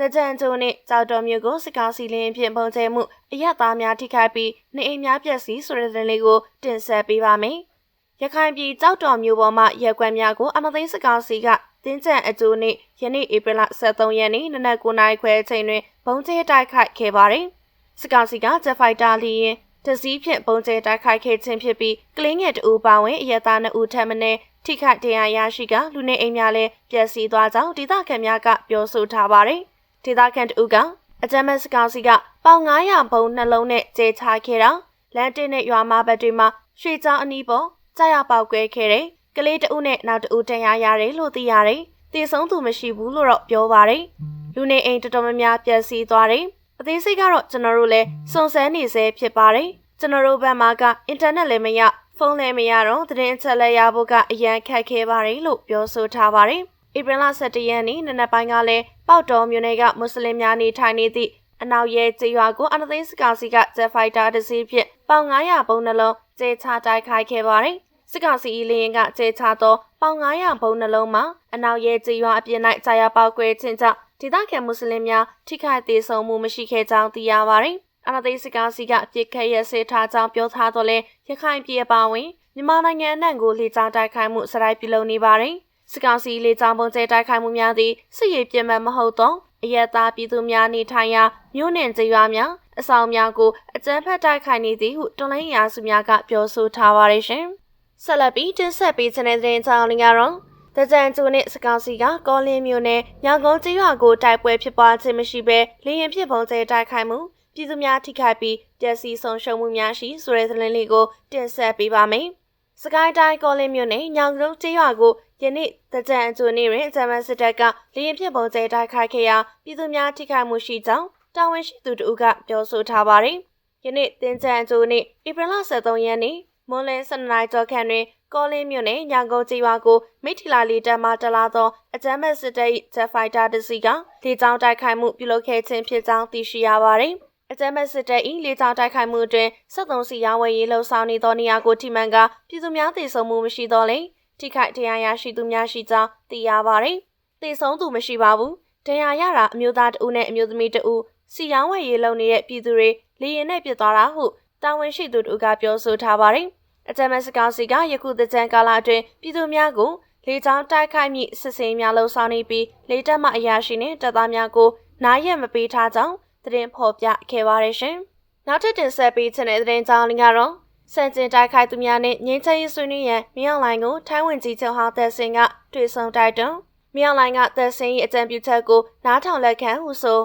တကြံကျုံနဲ့ကြောက်တော်မျိုးကိုစစ်ကောင်စီလင်းဖြင့်ပုံကျဲမှုအရက်သားများထိခိုက်ပြီးနေအိမ်များပျက်စီးဆိုတဲ့သတင်းလေးကိုတင်ဆက်ပေးပါမယ်။ရခိုင်ပြည်ကြောက်တော်မျိုးပေါ်မှရက်ကွက်များကိုအမသိန်းစစ်ကောင်စီကတင်းကျပ်အကျိုးနဲ့ယနေ့ဧပြီလ23ရက်နေ့နနက်9:00နာရီခွဲအချိန်တွင်ဘုံကျဲတိုက်ခိုက်ခဲ့ပါတယ်။စစ်ကောင်စီကဂျက်ဖိုက်တာလီရင်တစည်းဖြင့်ဘုံကျဲတိုက်ခိုက်ခဲ့ခြင်းဖြစ်ပြီးကလင်းငယ်တူပါဝင်အရက်သား2ဦးထပ်မံထိခိုက်တရားရရှိကလူနေအိမ်များလည်းပျက်စီးသွားကြောင်းဒေသခံများကပြောဆိုထားပါတယ်။ ဒေသခံတဦးကအကြမ်းမဲ့စကောင်စီကပေါင်900ဘုံနှလုံးနဲ့ကျေချခဲ့တာလမ်းတင်းနဲ့ရွာမဘက်တွေမှာရွှေချောင်းအနီးပေါ်ကြာရပေါက်ကွဲခဲ့တယ်။ကလေးတဦးနဲ့နောက်တဦးတရားရတယ်လို့သိရတယ်။တည်ဆုံးသူမရှိဘူးလို့တော့ပြောပါတယ်။လူနေအိမ်တော်တော်များများပျက်စီးသွားတယ်။အသေးစိတ်ကတော့ကျွန်တော်တို့လည်းစုံစမ်းနေဆဲဖြစ်ပါတယ်။ကျွန်တော်တို့ဘက်မှာကအင်တာနက်လည်းမရဖုန်းလည်းမရတော့သတင်းအချက်လက်ရဖို့ကအရန်ခက်ခဲပါတယ်လို့ပြောဆိုထားပါတယ်။ ဧပြီလ17ရက်နေ့နနက်ပိုင်းကလည်းပေါတော်မြို့နယ်ကမွတ်စလင်များနေထိုင်နေသည့်အနောက်ရဲကျေးရွာကိုအနသိန်းစကာစီကဂျက်ဖိုက်တာတစ်စီးဖြင့်ပေါင်900ဘုံနှလုံးကျေချတိုက်ခိုက်ခဲ့ပါတယ်။စစ်ကောင်စီအလင်းကကျေချသောပေါင်900ဘုံနှလုံးမှာအနောက်ရဲကျေးရွာအပြင်၌ကြာရပေါက်ကွဲခြင်းကြောင့်ဒေသခံမွတ်စလင်များထိခိုက်သေးဆုံးမှုမရှိခဲ့ကြောင်းသိရပါတယ်။အနသိန်းစကာစီကအပြစ်ခတ်ရစေထားကြောင်းပြောထားတော့လဲရခိုင်ပြည်ပါဝင်မြန်မာနိုင်ငံအနှံ့ကိုလေကြောင်းတိုက်ခိုက်မှုစရိုက်ပြုလုပ်နေပါတယ်။ စစ်ကောင်စီလေကြောင်းပုံကျဲတိုက်ခိုက်မှုများသည်စစ်ရေးပြင်းမှမဟုတ်သောအယက်သားပြည်သူများနေထိုင်ရာမြို့နယ်ကျေးရွာများအဆောင်များကိုအကြမ်းဖက်တိုက်ခိုက်နေသည်ဟုတော်လိုင်းရာစုများကပြောဆိုထားပါရရှင်။ဆက်လက်ပြီးတင်ဆက်ပေးတဲ့တဲ့ကြောင်းလေးကတော့တကြံကျိုနဲ့စကောင်စီကကောလင်းမြို့နယ်ညောင်ကုန်းကျေးရွာကိုတိုက်ပွဲဖြစ်ပွားခြင်းမရှိဘဲလေရင်ဖြစ်ပုံကျဲတိုက်ခိုက်မှုပြည်သူများထိခိုက်ပြီးပျက်စီးဆုံးရှုံးမှုများရှိဆိုတဲ့သတင်းလေးကိုတင်ဆက်ပေးပါမယ်။ စကိုင်းတိုင်းကောလင်းမြို့နယ်ညောင်ကုန်းကျေးရွာကိုယနေ့တကြံအကျိုးနေ့တွင်ဂျမန်စစ်တပ်ကလေရင်ဖြစ်ပုံကျဲတိုက်ခိုက်ခဲ့ရာပြည်သူများထိခိုက်မှုရှိကြောင်းတာဝန်ရှိသူတို့ကပြောဆိုထားပါတယ်။ယနေ့တင်ကြံအကျိုးနေ့ဧပြီလ23ရက်နေ့မွန်လယ်12နာရီကျော်ခန့်တွင်ကောလင်းမြို့နယ်ညောင်ကုန်းကျေးရွာကိုမိထီလာလီတပ်မှတလာသောအကြမ်းဖက်စစ်တပ်၏ဂျက်ဖိုက်တာတစ်စီးကလေကြောင်းတိုက်ခိုက်မှုပြုလုပ်ခဲ့ခြင်းဖြစ်ကြောင်းသိရှိရပါတယ်။ အကြမ်းဖက်စစ်တပ်၏လေကြောင်းတိုက်ခိုက်မှုတွင်73စီရောင်းဝယ်ရေးလှုပ်ဆောင်နေသောနေရာကိုထိမှန်ကပြည်သူများသေဆုံးမှုမရှိတော့လေထိခိုက်တရားရရှိသူများရှိကြောင်းသိရပါတယ်။သေဆုံးသူမရှိပါဘူး။တရားရတာအမျိုးသားတဦးနဲ့အမျိုးသမီးတဦးစီရောင်းဝယ်ရေးလုပ်နေတဲ့ပြည်သူတွေလေရင်နဲ့ပြစ်သွားတာဟုတာဝန်ရှိသူတို့ကပြောဆိုထားပါတယ်။အကြမ်းမဲ့စကောင်စီကယခုတကြံကာလအတွင်းပြည်သူများကိုလေကြောင်းတိုက်ခိုက်မိစစ်စင်များလှုံ့ဆော်နေပြီးလေတပ်မှအရာရှိနဲ့တပ်သားများကိုနားရက်မပေးထားကြောင်း သတင်းဖော်ပြခဲ့ပါရရှင်။နောက်ထပ်တင်ဆက်ပေးချင်တဲ့သတင်းကြောင်းလေးကတော့စံကျင်တိုက်ခိုက်သူများနဲ့ငင်းချရေးဆွေးနွေးရန်မြောက်လိုင်းကိုထိုင်းဝင်ကြီးချုပ်ဟောင်းသက်စင်ကတွေ့ဆုံတိုက်တွန်းမြောက်လိုင်းကသက်စင်၏အကြံပြုချက်ကိုနားထောင်လက်ခံဟုဆို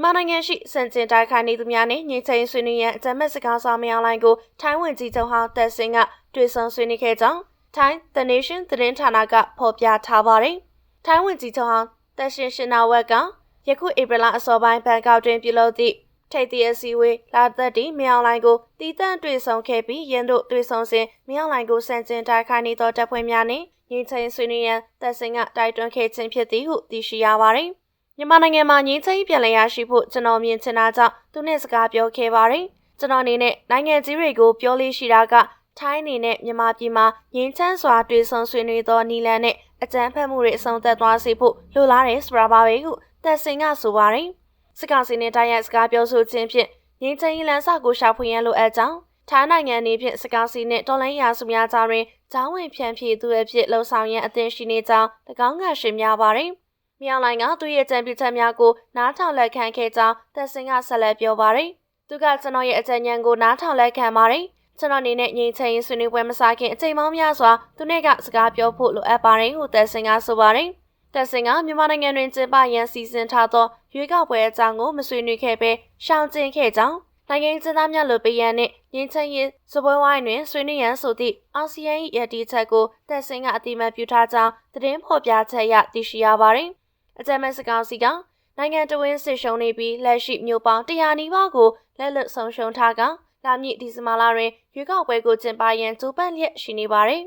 မြန်မာနိုင်ငံရှိစံကျင်တိုက်ခိုက်နေသူများနဲ့ငင်းချရေးဆွေးနွေးရန်အကြံမဲ့စကားဆောင်မြောက်လိုင်းကိုထိုင်းဝင်ကြီးချုပ်ဟောင်းသက်စင်ကတွေ့ဆုံဆွေးနွေးခဲ့ကြောင်းထိုင်း The Nation သတင်းဌာနကဖော်ပြထားပါတယ်။ထိုင်းဝင်ကြီးချုပ်ဟောင်းသက်ရှင်ရှင်နာဝက်က ယခုဧပြီလအစောပိုင်းဘန်ကောက်တွင်ပြုလုပ်သည့်ထိပ်သည့်အစည်းအဝေးလာသက်တီမြောင်လိုင်းကိုတီးတန့်တွေ့ဆုံခဲ့ပြီးရန်တို့တွေ့ဆုံစဉ်မြောင်လိုင်းကိုစံကျင်တိုက်ခိုက်နေသောတပ်ဖွဲ့များနှင့်ငြိမ်းချမ်းဆွေးနွေးရန်တပ်စင်ကတိုက်တွန်းခဲ့ခြင်းဖြစ်သည်ဟုသိရှိရပါသည်မြန်မာနိုင်ငံမှာငြိမ်းချမ်းပြည်လည်ရရှိဖို့ကျွန်တော်မြင်ချင်တာကြောင့်သူနဲ့စကားပြောခဲ့ပါတယ်ကျွန်တော်အနေနဲ့နိုင်ငံကြီးတွေကိုပြောလေးရှိတာကထိုင်းအနေနဲ့မြန်မာပြည်မှာငြိမ်းချမ်းစွာတွေ့ဆုံဆွေးနွေးသောနီလန်နဲ့အကြမ်းဖက်မှုတွေအဆုံးသတ်သွားစေဖို့လိုလားတယ်ဆိုတာပါပဲဟု တပ်စင်ကဆိုပါတယ်စစ်ကောင်စီနဲ့တိုက်ရိုက်စကားပြောဆိုခြင်းဖြင့်ငြိမ်းချမ်းရေးလမ်းစာကိုရှာဖွေရန်လိုအပ်ကြောင်းထိုင်းနိုင်ငံအနေဖြင့်စစ်ကောင်စီနှင့်တော်လိုင်းရာစုများကြားတွင်ဂျောင်းဝင်ဖြန့်ဖြေသူအဖြစ်လှုံ့ဆော်ရန်အသင့်ရှိနေကြောင်း၎င်းကရှင်းပြပါသည်။မြောင်လိုင်းကသူ့ရဲ့ကြံပြချက်များကိုနားထောင်လက်ခံခဲ့ကြောင်းသက်စင်ကဆက်လက်ပြောပါသည်။သူကကျွန်တော်ရဲ့အကြံဉာဏ်ကိုနားထောင်လက်ခံပါသည်။ကျွန်တော်အနေနဲ့ငြိမ်းချမ်းရေးဆွေးနွေးပွဲမစခင်အချိန်ပေါင်းများစွာသူနဲ့ကစကားပြောဖို့လိုအပ်ပါတယ်ဟုသက်စင်ကဆိုပါတယ်။ တက်စင်ကမြန်မာနိုင်ငံတွင်ကျင်းပရန်စီစဉ်ထားသောရွေးကောက်ပွဲအကြောင်းကိုမဆွေးနွေးခဲ့ဘဲရှောင်ကျဉ်ခဲ့ကြောင်းနိုင်ငံကျင်းသားများလိုပေးရန်နှင့်ငင်းချင်ရေးစပွဲဝိုင်းတွင်ဆွေးနွေးရန်ဆိုသည့်အာဆီယံ၏ရည်တည်ချက်ကိုတက်စင်ကအတိမတ်ပြုထားကြောင်းသတင်းဖော်ပြချက်အရသိရှိရပါသည်။အကြမ်းမဲ့စကောင်စီကနိုင်ငံတော်ဝင်စစ်ရှုံးနေပြီးလက်ရှိမျိုးပေါင်း100နီးပါးကိုလက်လွတ်ဆုံးရှုံးထားကလာမည့်ဒီဇင်ဘာလတွင်ရွေးကောက်ပွဲကိုကျင်းပရန်ကြိုးပမ်းလျက်ရှိနေပါသည်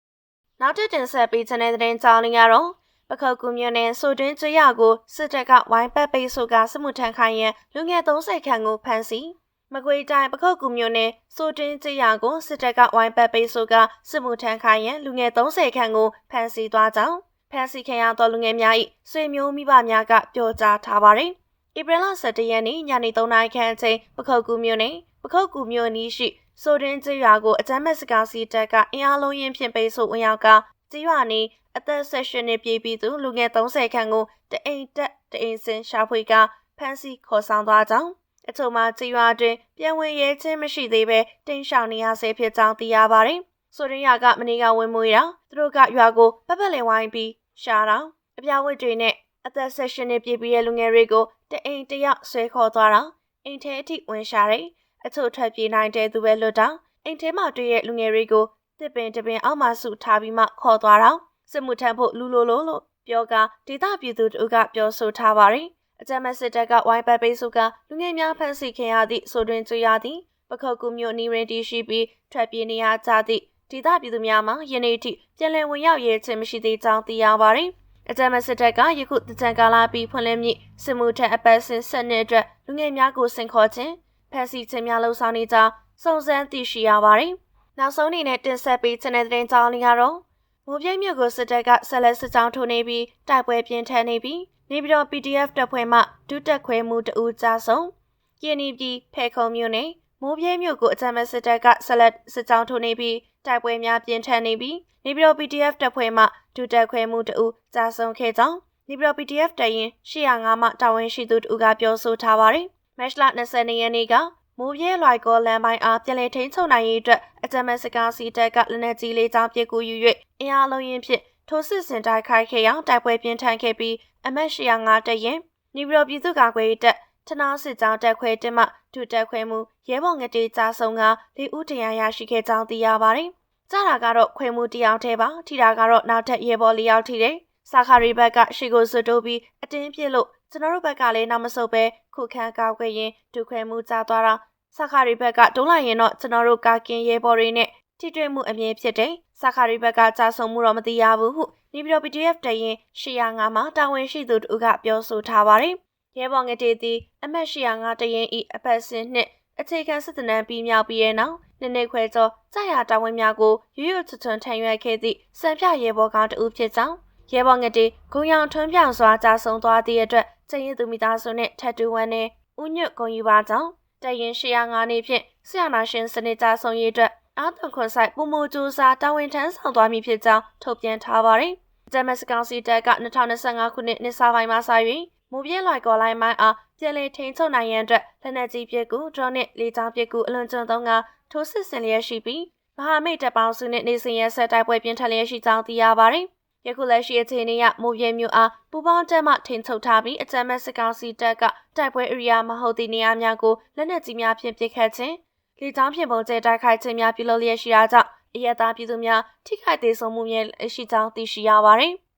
။နောက်တစ်တင်ဆက်ပေးတဲ့တဲ့ကြောင်းလေးကတော့ ပခုတ်ကူမြို့နယ်ဆိုတွင်းကျွရကိုစစ်တပ်ကဝိုင်းပတ်ပိတ်ဆို့ကစစ်မှုထမ်းခိုင်းရန်လူငယ်30ခန့်ကိုဖမ်းဆီးမကွေတိုင်းပခုတ်ကူမြို့နယ်ဆိုတွင်းကျွရကိုစစ်တပ်ကဝိုင်းပတ်ပိတ်ဆို့ကစစ်မှုထမ်းခိုင်းရန်လူငယ်30ခန့်ကိုဖမ်းဆီးသွားကြောင်းဖဖမ်းဆီးခံရသောလူငယ်များ၏ဆွေမျိုးမိဘများကပြောကြားထားပါတယ်။ဧပြီလ17ရက်နေ့ညနေ3နာရီခန့်အချိန်ပခုတ်ကူမြို့နယ်ပခုတ်ကူမြို့နီးရှိဆိုဒင်းကျေးရွာကိုအကြမ်းမဲ့စကားစီတပ်ကအင်အားလုံးရင်းဖြင့်ပိတ်ဆို့ဝင်ရောက်ကကျေးရွာနီး အသက်ဆက်ရှင်နှစ်ပြည့်ပြီးသူလူငယ်30ခန့်ကိုတအိမ်တက်တအိမ်စင်ရှာဖွေကဖမ်းဆီးခေါ်ဆောင်သွားကြောင်းအချို့မှာကြေးရွာတွင်ပြန်ဝင်ရဲခြင်းမရှိသေးဘဲတင်းရှောင်နေရဆဲဖြစ်ကြောင်းသိရပါတယ်။ဆိုရင်ရွာကမနေ့ကဝင်မွေတာသူတို့ကရွာကိုပပလင်ဝိုင်းပြီးရှာတာအပြာဝတ်တွေနဲ့အသက်ဆက်ရှင်နေပြည့်ပြီးတဲ့လူငယ်တွေကိုတအိမ်တယောက်ဆွဲခေါ်သွားတာအိမ်ထဲအထိဝင်ရှာတယ်။အချို့ထွက်ပြေးနိုင်တဲ့သူပဲလွတ်တာအိမ်ထဲမှာတွေ့တဲ့လူငယ်တွေကိုတစ်ပင်တစ်ပင်အောက်မှာစုထားပြီးမှခေါ်သွားတာ စစ်မှုထမ်းဖို့လူလိုလိုလို့ပြောကဒေသပြည်သူတို့ကပြောဆိုထားပါတယ်။အကြမ်းမဲ့စစ်တပ်ကဝိုင်းပတ်ပေးစုကလူငယ်များဖမ်းဆီးခင်ရသည့်ဆိုတွင်ကြွရသည့်ပခုတ်ကူမြို့နီရင်တီရှိပြီးထွက်ပြေးနေရကြသည့်ဒေသပြည်သူများမှယနေ့ထိပြန်လည်ဝင်ရောက်ရဲခြင်းမရှိသေးကြောင်းသိရပါတယ်။အကြမ်းမဲ့စစ်တပ်ကယခုတကြံကာလပြီးဖွင့်လှစ်မြစ်စစ်မှုထမ်းအပတ်စဉ်ဆက်နှစ်အတွက်လူငယ်များကိုစင်ခေါ်ခြင်းဖမ်းဆီးခြင်းများလှုံ့ဆော်နေကြောင်းစုံစမ်းသိရှိရပါတယ်။နောက်ဆုံးအနေနဲ့တင်ဆက်ပေးခြင်းတဲ့တဲ့ကြောင်းလေးကတော့ မိုးပြိုင်မြို့ကိုစစ်တပ်ကဆက်လက်စစ်ကြောင်းထိုးနေပြီးတိုက်ပွဲပြင်းထန်နေပြီးနေပြည်တော် PDF တပ်ဖွဲ့မှဒုတက်ခွဲမှုတဦးကြဆုံးကင်းနီပြည်ဖဲခုံမြို့နယ်မိုးပြိုင်မြို့ကိုအကြမ်းမဲ့စစ်တပ်ကဆက်လက်စစ်ကြောင်းထိုးနေပြီးတိုက်ပွဲများပြင်းထန်နေပြီးနေပြည်တော် PDF တပ်ဖွဲ့မှဒုတက်ခွဲမှုတဦးကြဆုံးခဲ့ကြောင်းနေပြည်တော် PDF တရင်805မှတာဝန်ရှိသူတဦးကပြောဆိုထားပါတယ်။မက်လ20ရက်နေ့က မိုးပြဲလွိုက်ကောလမ်းပိုင်းအားပြန်လည်ထိန်းချုပ်နိုင်ရေးအတွက်အကြမ်းမဲ့စကားစီတပ်ကလက်နက်ကြီးလေးချောင်းပစ်ကူယူ၍အင်အားလုံးရင်းဖြင့်ထိုးစစ်ဆင်တိုက်ခိုက်ခဲ့ရာတိုက်ပွဲပြင်းထန်ခဲ့ပြီးအမတ်805တရင်နေပြည်တော်ပြည်သူ့ကာကွယ်ရေးတပ်ထနာစစ်ကြောင်းတက်ခွဲတက်မှဒုတက်ခွဲမှုရဲဘော်ငတေးကြားဆုံးကလေးဦးတရားရရှိခဲ့ကြောင်းသိရပါတယ်။ကြားတာကတော့ခွဲမှုတယောက်တည်းပါထိတာကတော့နောက်ထပ်ရဲဘော်လေးယောက်ထိတယ်။စာခါရီဘက်ကရှေကိုစွတ်တိုးပြီးအတင်းပြစ်လို့ ကျွန်တော်တို့ဘက်ကလည်းနောက်မဆုတ်ပဲခုခံကောက်ွယ်ရင်ဒုခွဲမှုကြားသွားတာစခါရီဘက်ကတုံးလိုက်ရင်တော့ကျွန်တော်တို့ကာကင်ရဲဘော်တွေနဲ့ထိတွေ့မှုအမြင်ဖြစ်တယ်။စခါရီဘက်ကကြာဆုံးမှုတော့မသိရဘူးဟုနေပြည်တော် PDF တရင်805မှာတာဝန်ရှိသူတို့ကပြောဆိုထားပါတယ်။ရဲဘော်ငတေသည်အမတ်805တရင်ဤအပတ်စဉ်နှစ်အခြေခံစစ်တနန်းပြီးမြောက်ပြီးတဲ့နောက်နှစ်နှစ်ခွဲကျော်ကြာရတာဝန်များကိုရွရွချွချွန်ထံရွက်ခဲ့သည့်စံပြရဲဘော်ကောင်တဦးဖြစ်ကြောင်းရဲဘော်ငတေဂုံရောင်ထွန်းပြောင်စွာကြာဆုံးသွားသည့်အတွက် ကျရင်သူမိသားစုနှင့်ထပ်တူဝမ်းနဲ့ဥညွတ်ဂုံယူပါကြောင်းတရင်105နေဖြင့်ဆရာနာရှင်စနစ်ကြဆုံးရေးအတွက်အာသွန်ခွန်ဆိုင်ပုံမူကြိုးစားတာဝန်ထမ်းဆောင်သွားမည်ဖြစ်ကြောင်းထုတ်ပြန်ထားပါတယ်။ဂျမတ်စကောင်စီတက်က2025ခုနှစ်နှစ်စာပိုင်းမှာစ၍မူပြင်းလွိုက်ကော်လိုင်းမိုင်းအားပြည်လေထိန်ချုပ်နိုင်ရန်အတွက်လက်နက်ကြီးပစ်ကူဒရော့နဲ့လေကြောင်းပစ်ကူအလွန်ကျွံသုံးကထိုးစစ်ဆင်လျက်ရှိပြီးမဟာမိတ်တပ်ပေါင်းစုနဲ့နေစဉ်ရက်ဆက်တိုက်ပွဲပြင်းထန်လျက်ရှိကြောင်းသိရပါတယ်။ ယခုလက်ရှိအခြေအနေအရမိုးပြဲမျိုးအားပူပေါင်းတက်မှထိန်ချုပ်ထားပြီးအကြမ်းမဲ့စစ်ကောင်စီတပ်ကတိုက်ပွဲဧရိယာမဟုတ်သည့်နေရာများကိုလက်နက်ကြီးများဖြင့်ပစ်ခတ်ခြင်းလေကြောင်းဖြင့်ပုံကျဲတိုက်ခိုက်ခြင်းများပြုလုပ်လျက်ရှိတာကြောင့်အရသာပြည်သူများထိခိုက်ဒေဆုံးမှုများရှိကြောင်းသိရှိရပါတယ်။